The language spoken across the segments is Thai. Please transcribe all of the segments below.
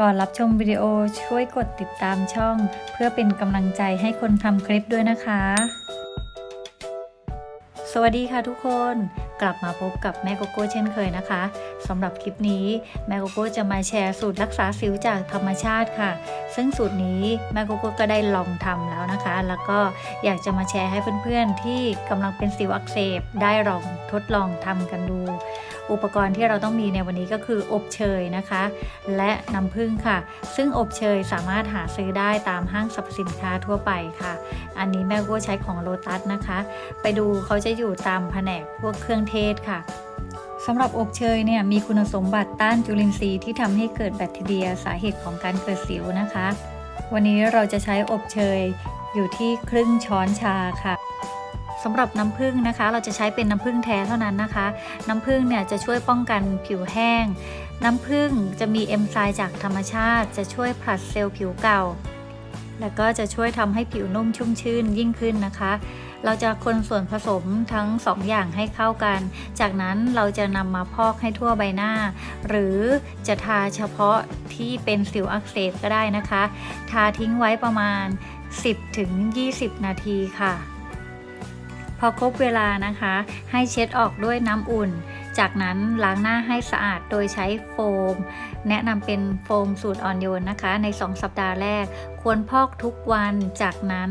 ก่อนรับชมวิดีโอช่วยกดติดตามช่อง เพื่อเป็นกำลังใจให้คนทำคลิปด้วยนะคะ สวัสดีค่ะทุกคนกลับมาพบกับแม่โกโก้เช่นเคยนะคะสำหรับคลิปนี้แม่โกโก้จะมาแชร์สูตรรักษาสิวจากธรรมชาติค่ะ ซึ่งสูตรนี้แม่โกโก้ก็ได้ลองทำแล้วนะคะ แล้วก็อยากจะมาแชร์ให้เพื่อนๆที่กำลังเป็นสิวอักเสบได้ลองทดลองทำกันดู อุปกรณ์ที่เราต้องมีในวันนี้ก็คืออบเชยนะคะ และน้ำผึ้งค่ะ ซึ่งอบเชยสามารถหาซื้อได้ตามห้างสรรพสินค้าทั่วไปค่ะ อันนี้แม่ก็ใช้ของโลตัสนะคะ ไปดูเขาจะอยู่ตามแผนกพวกเครื่องเทศค่ะสำหรับอบเชยเนี่ยมีคุณสมบัติต้านจุลินทรีย์ที่ทำให้เกิดแบคทีเรียสาเหตุของการเกิดสิวนะคะ วันนี้เราจะใช้อบเชยอยู่ที่ครึ่งช้อนชาค่ะ สำหรับน้ำผึ้งนะคะ เราจะใช้เป็นน้ำผึ้งแท้เท่านั้นนะคะ น้ำผึ้งเนี่ยจะช่วยป้องกันผิวแห้ง น้ำผึ้งจะมีเอนไซม์จากธรรมชาติ จะช่วยผลัดเซลล์ผิวเก่า แล้วก็จะช่วยทำให้ผิวนุ่มชุ่มชื่นยิ่งขึ้นนะคะ เราจะคนส่วนผสมทั้ง2ออย่างให้เข้ากัน จากนั้นเราจะนำมาพอกให้ทั่วใบหน้า หรือจะทาเฉพาะที่เป็นสิวอักเสบก็ได้นะคะ ทาทิ้งไว้ประมาณ 10-20 นาทีค่ะ พอครบเวลานะคะ ให้เช็ดออกด้วยน้ำอุ่น จากนั้นล้างหน้าให้สะอาดโดยใช้โฟม แนะนำเป็นโฟมสูตรอ่อนโยนนะคะ ใน 2 สัปดาห์แรก ควรพอกทุกวันจากนั้น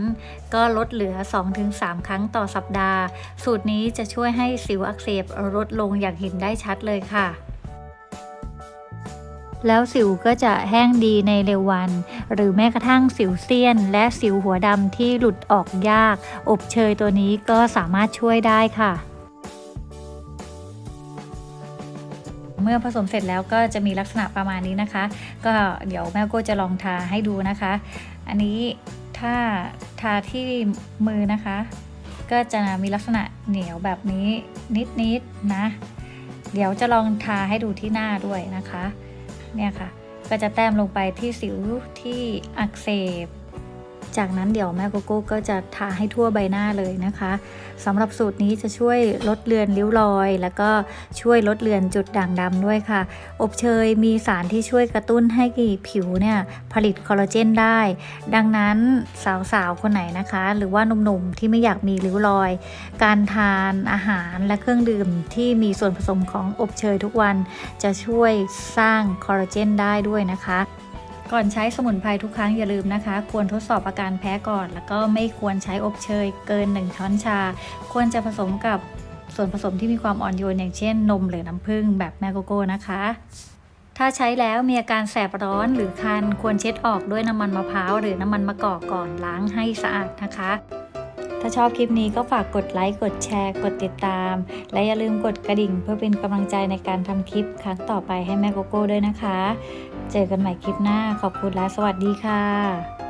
ก็ลดเหลือ 2-3 ครั้งต่อสัปดาห์ สูตรนี้จะช่วยให้สิวอักเสบลดลงอย่างเห็นได้ชัดเลยค่ะ แล้วสิวก็จะแห้งดีในเร็ววัน หรือแม้กระทั่งสิวเซียน และสิวหัวดำที่หลุดออกยาก อบเชยตัวนี้ก็สามารถช่วยได้ค่ะเมื่อผสมเสร็จแล้วก็จะมีลักษณะประมาณนี้นะคะ ก็เดี๋ยวแม่โก้จะลองทาให้ดูนะคะ อันนี้ถ้าทาที่มือนะคะ ก็จะมีลักษณะเหนียวแบบนี้นิดๆนะเดี๋ยวจะลองทาให้ดูที่หน้าด้วยนะคะ เนี่ยค่ะ ก็จะแต้มลงไปที่สิวที่อักเสบ จากนั้นเดี๋ยวแม่โกโก้ก็จะทาให้ทั่วใบหน้าเลยนะคะสำหรับสูตรนี้จะช่วยลดเลือนริ้วรอย แล้วก็ช่วยลดเลือนจุดด่างดำด้วยค่ะ อบเชยมีสารที่ช่วยกระตุ้นให้ผิวเนี่ยผลิตคอลลาเจนได้ ดังนั้นสาวๆ คนไหนนะคะ หรือว่าหนุ่มๆ ที่ไม่อยากมีริ้วรอย การทานอาหารและเครื่องดื่มที่มีส่วนผสมของอบเชยทุกวัน จะช่วยสร้างคอลลาเจนได้ด้วยนะคะ ก่อนใช้สมุนไพรทุกครั้งอย่าลืมนะคะ ควรทดสอบอาการแพ้ก่อน แล้วก็ไม่ควรใช้อบเชยเกิน 1 ช้อนชา ควรจะผสมกับส่วนผสมที่มีความอ่อนโยนอย่างเช่น นมหรือน้ำผึ้งแบบแมโกโก้นะคะ ถ้าใช้แล้วมีอาการแสบร้อนหรือคัน ควรเช็ดออกด้วยน้ำมันมะพร้าวหรือน้ำมันมะกอกก่อนล้างให้สะอาดนะคะ ถ้าชอบคลิปนี้ก็ฝากกดไลค์กดแชร์ กดติดตาม และอย่าลืมกดกระดิ่งเพื่อเป็นกำลังใจในการทำคลิปครั้งต่อไปให้แม่โกโก้ด้วยนะคะ เจอกันใหม่คลิปหน้าขอบคุณและสวัสดีค่ะ